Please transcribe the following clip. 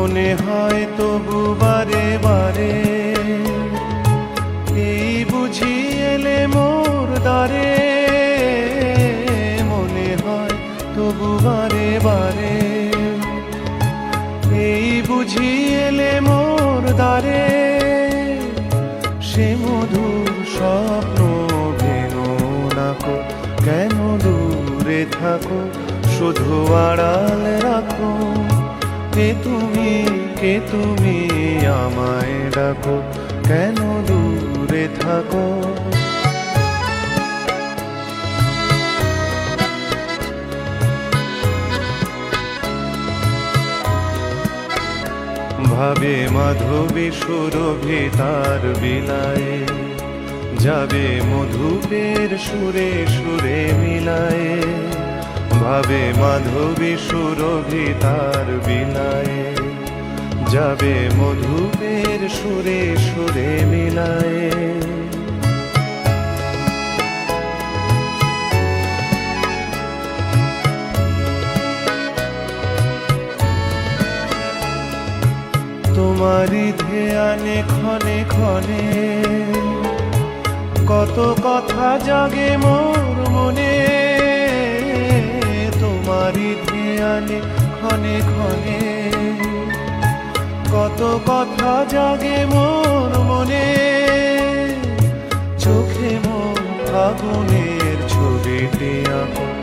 মনে হয় তবু বারে বারে। এই বুঝি এলে মোর দ্বারে। মনে হয় তবু বারে বারে। এই বুঝি এলে মোর দ্বারে। সে মধুর স্বপ্ন ভেঙো নাকো, কেন দূরে থাকো? শুধু আড়াল রাখো। কে তুমি কে তুমি আমায় ডাকো, কেন দূরে থাকো? ভাবে মাধবী সুরভি তার বিলায়ে, যাবে মধুপের সুরে সুরে মিলায়ে, ভাবে মাধবী সুরভি তার বিলায়ে। যাবে মধুবের সুরে সুরে মিলায়ে। তোমারি ধ্যানে ক্ষণে ক্ষণে কত কথা জাগে মোর মনে। তোমারই ধ্যানে ক্ষণে ক্ষণে কত কথা জাগে মোর মনে। চোখে মন ফাগুনের ছবিতে আঁকো।